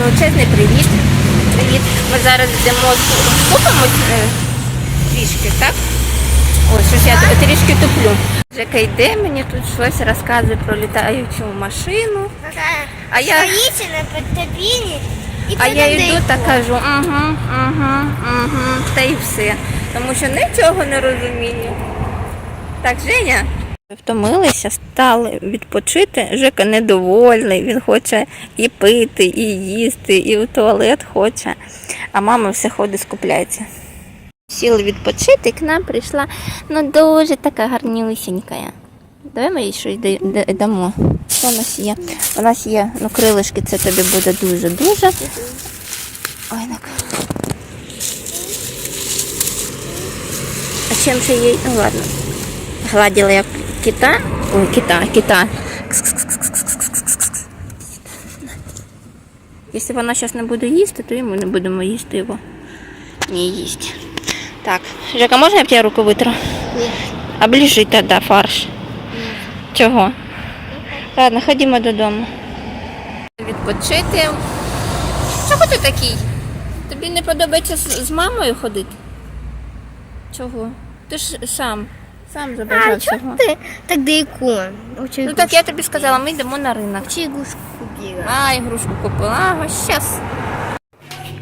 величезний привіт. Привіт. Ми зараз йдемо купимось е, трішки, так? Ось щось я трішки туплю. Жека йде, мені тут щось розказує про літаючу машину. А я, Стоїть на подтобіні а я йду та кажу, угу, угу, угу, та й все. Тому що нічого не розумію. Так, Женя? Втомилися, стали відпочити. Жека недовольний, він хоче і пити, і їсти, і в туалет хоче. А мама все ходить скупляється. Сіли відпочити, і к нам прийшла ну дуже така гарнюсінька. Давай ми їй щось да- да- дамо. Що у нас є? У нас є ну, крилишки, це тобі буде дуже-дуже. Ой, так. А чим же їй? Ну ладно. Гладила я кита. Ой, кита, кита. Якщо вона зараз не буде їсти, то і ми не будемо їсти його. Не їсть. Так, Жека, можна я б тебе руку витру? Ні. Оближи тоді фарш. Чого? Ладно, ходімо додому. Відпочити. Чого ти такий? Тобі не подобається з мамою ходити? Чого? Ти ж сам. Сам А, чого ти так далеко? Ну так я тобі сказала, ми йдемо на ринок. Учи игрушку купила. А, ігрушку купила, ага, щас.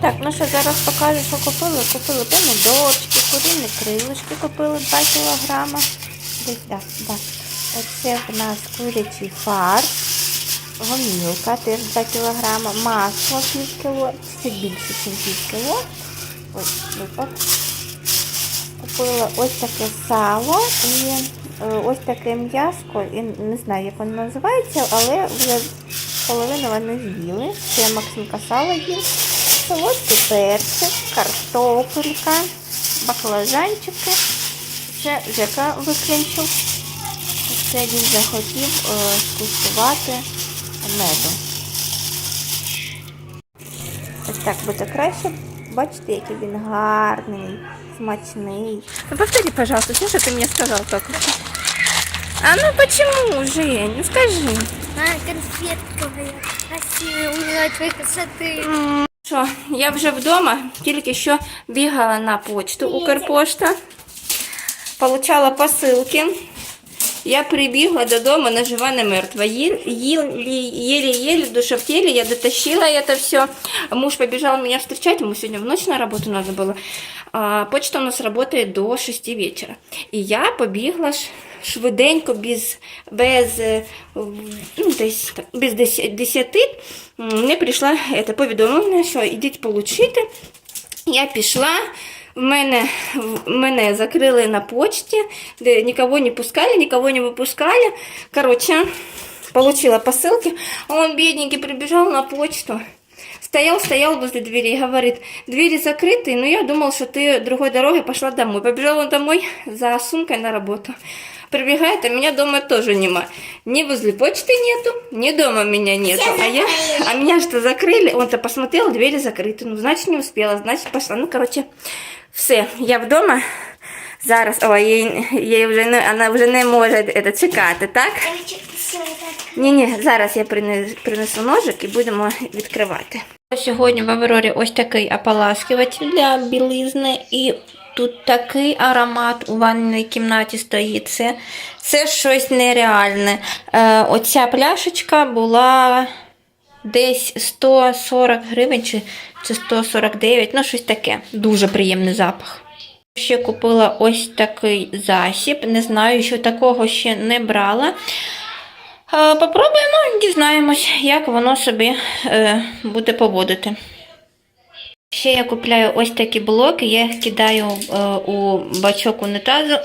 Так, ну що зараз покажу, що купили. Купили помідорчики, куріні крилишки купили 2 кілограма. Десь, да, да. Оце в нас курячий фарш, гомілка теж 2 кілограма, масло пів кіло, це більше, ніж пів кіло. Ось, випав. Купила ось таке сало і е, ось таке м'яско. І не знаю, як воно називається, але вже половину вони з'їли. Це Максимка сало їв. Солодкий перчик, картопелька, баклажанчики. Це Жека виклінчив. Це він захотів е, скуштувати меду. Ось так буде краще. Бачите, який він гарний, смачний. Ну повтори, пожалуйста, все, что ты мне сказал только. А ну почему, Жень? Ну скажи. А, конфетка моя красивая, умила твоей красоты. Що, я вже вдома, тільки що бігала на почту Укрпошта, получала посилки. Я прибігла додому, на жива, не мертва. Еле-еле, душа в теле, я дотащила это все. Муж побежал меня встречать, ему сегодня в ночь на работу надо было. Почта у нас работает до 6 вечера. І я побігла швиденько, без, без, ну, десь, без 10, не прийшла це повідомлення, що ідіть получити. Я пішла, мене, мене закрили на почті, де нікого не пускали, нікого не випускали. Короче, получила посылки, а он бедненький прибежал на почту. Стоял, стоял возле двери и говорит, двери закрыты, но я думал, что ты другой дорогой пошла домой. Побежал он домой за сумкой на работу. Прибегает, а меня дома тоже нема. Ни возле почты нету, ни дома меня нету. А, я, а меня что закрыли? Он-то посмотрел, двери закрыты. Ну, значит, не успела, значит, пошла. Ну, короче, все, я вдома. Зараз, ой, їй, їй вже не, вона вже не може это, чекати, так? Ні, ні, зараз я принесу, ножик і будемо відкривати. Сьогодні в Аврорі ось такий ополаскувач для білизни і тут такий аромат у ванній кімнаті стоїть. Це, це щось нереальне. Е, оця пляшечка була десь 140 гривень чи 149, ну щось таке. Дуже приємний запах. Ще купила ось такий засіб. Не знаю, що такого ще не брала. Е, Попробуємо, дізнаємось, як воно собі е, буде поводити. Ще я купляю ось такі блоки, я їх кидаю е, у бачок унітазу.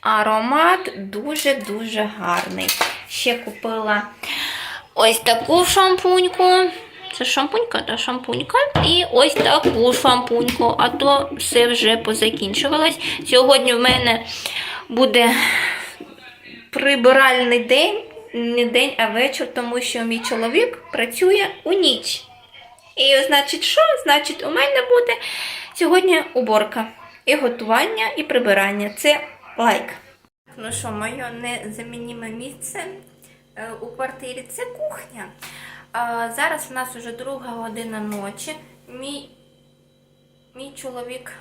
Аромат дуже-дуже гарний. Ще купила ось таку шампуньку. Це шампунька та шампунька. І ось таку шампуньку, а то все вже позакінчувалось. Сьогодні в мене буде прибиральний день, не день, а вечір, тому що мій чоловік працює у ніч. І значить, що? Значить, у мене буде сьогодні уборка. І готування, і прибирання. Це лайк. Ну що, моє незамініме місце е, у квартирі це кухня. Зараз у нас вже друга година ночі. Мій, мій чоловік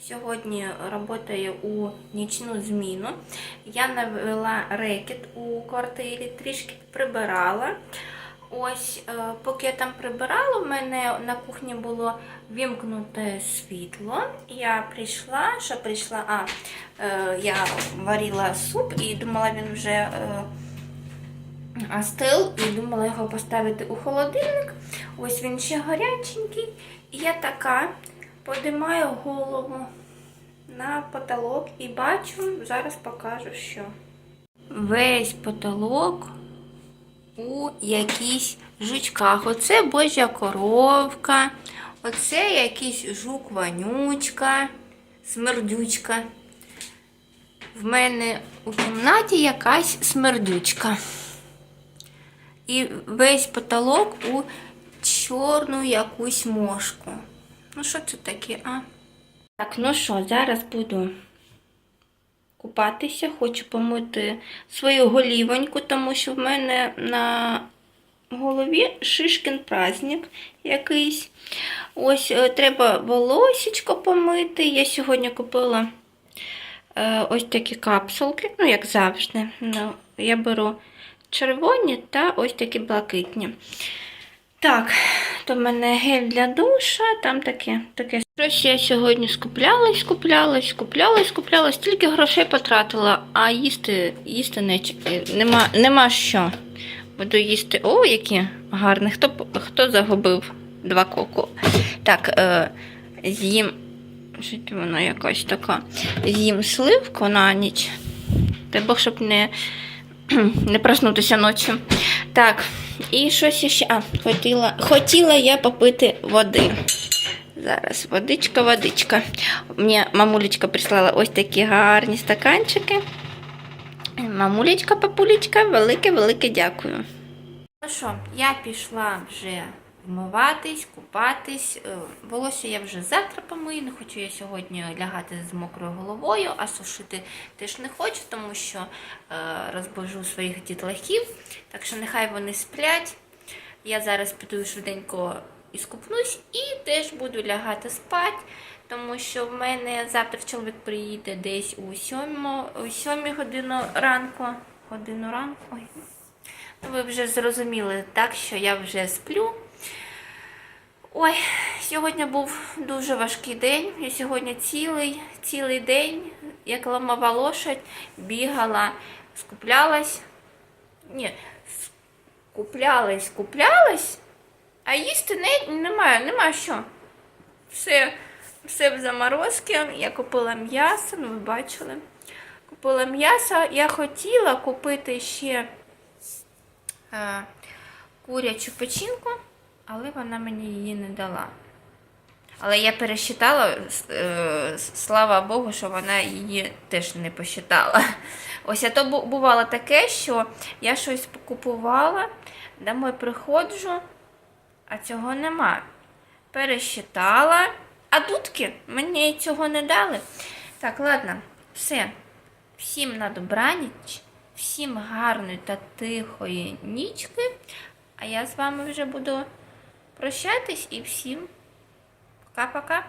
сьогодні працює у нічну зміну. Я навела рекет у квартирі, трішки прибирала. Ось, е, поки я там прибирала, в мене на кухні було вімкнуте світло. Я прийшла, що прийшла, а е, я варила суп і думала, він вже е, остив, і думала його поставити у холодильник. Ось він ще гаряченький. І я така подимаю голову на потолок і бачу, зараз покажу, що. Весь потолок у якісь жучках. Оце божа коровка, оце якийсь жук вонючка, смердючка. В мене у кімнаті якась смердючка. І весь потолок у чорну якусь мошку. Ну, що це таке, а? Так, ну що, зараз буду купатися, хочу помити свою голівоньку, тому що в мене на голові шишкін праздник якийсь. Ось е, треба волосечко помити. Я сьогодні купила е, ось такі капсулки, ну, як завжди. Ну, я беру червоні та ось такі блакитні. Так, то в мене гель для душа, там таке. таке. Щось я сьогодні скуплялась, скуплялась, скуплялась, скуплялась, стільки грошей потратила, а їсти, їсти не, нема, нема що. Буду їсти. О, які гарні. Хто, хто загубив два коку? Так, е, з'їм. Це воно якось така? З'їм сливку на ніч. Дай Бог, щоб не, не проснутися ночі. Так, і щось я ще. А, хотіла, хотіла я попити води. Зараз водичка, водичка. Мені мамулечка прислала ось такі гарні стаканчики. Мамулечка, папулечка, велике-велике дякую. Ну що, я пішла вже вмиватись, купатись. Е, Волосся я вже завтра помию. Не хочу я сьогодні лягати з мокрою головою, а сушити теж не хочу, тому що е, розбужу своїх дітлахів. Так що нехай вони сплять. Я зараз піду швиденько і скупнусь і теж буду лягати спати, тому що в мене завтра чоловік приїде десь у 7, у 7 годину ранку. Годину ранку. Ну, ви вже зрозуміли, так, що я вже сплю. Ой, сьогодні був дуже важкий день. Я сьогодні цілий, цілий день, як ламова лошадь, бігала, скуплялась. Ні, скуплялась, куплялась, а їсти не, немає, немає що. Все, все в заморозки. Я купила м'ясо, ну ви бачили. Купила м'ясо. Я хотіла купити ще е, курячу печінку, але вона мені її не дала. Але я пересчитала, е, слава Богу, що вона її теж не посчитала. Ось а то бувало таке, що я щось купувала, домой приходжу, а цього нема. Пересчитала, а дудки мені цього не дали. Так, ладно, все. Всім на добраніч, всім гарної та тихої нічки. А я з вами вже буду прощатись і всім пока-пока.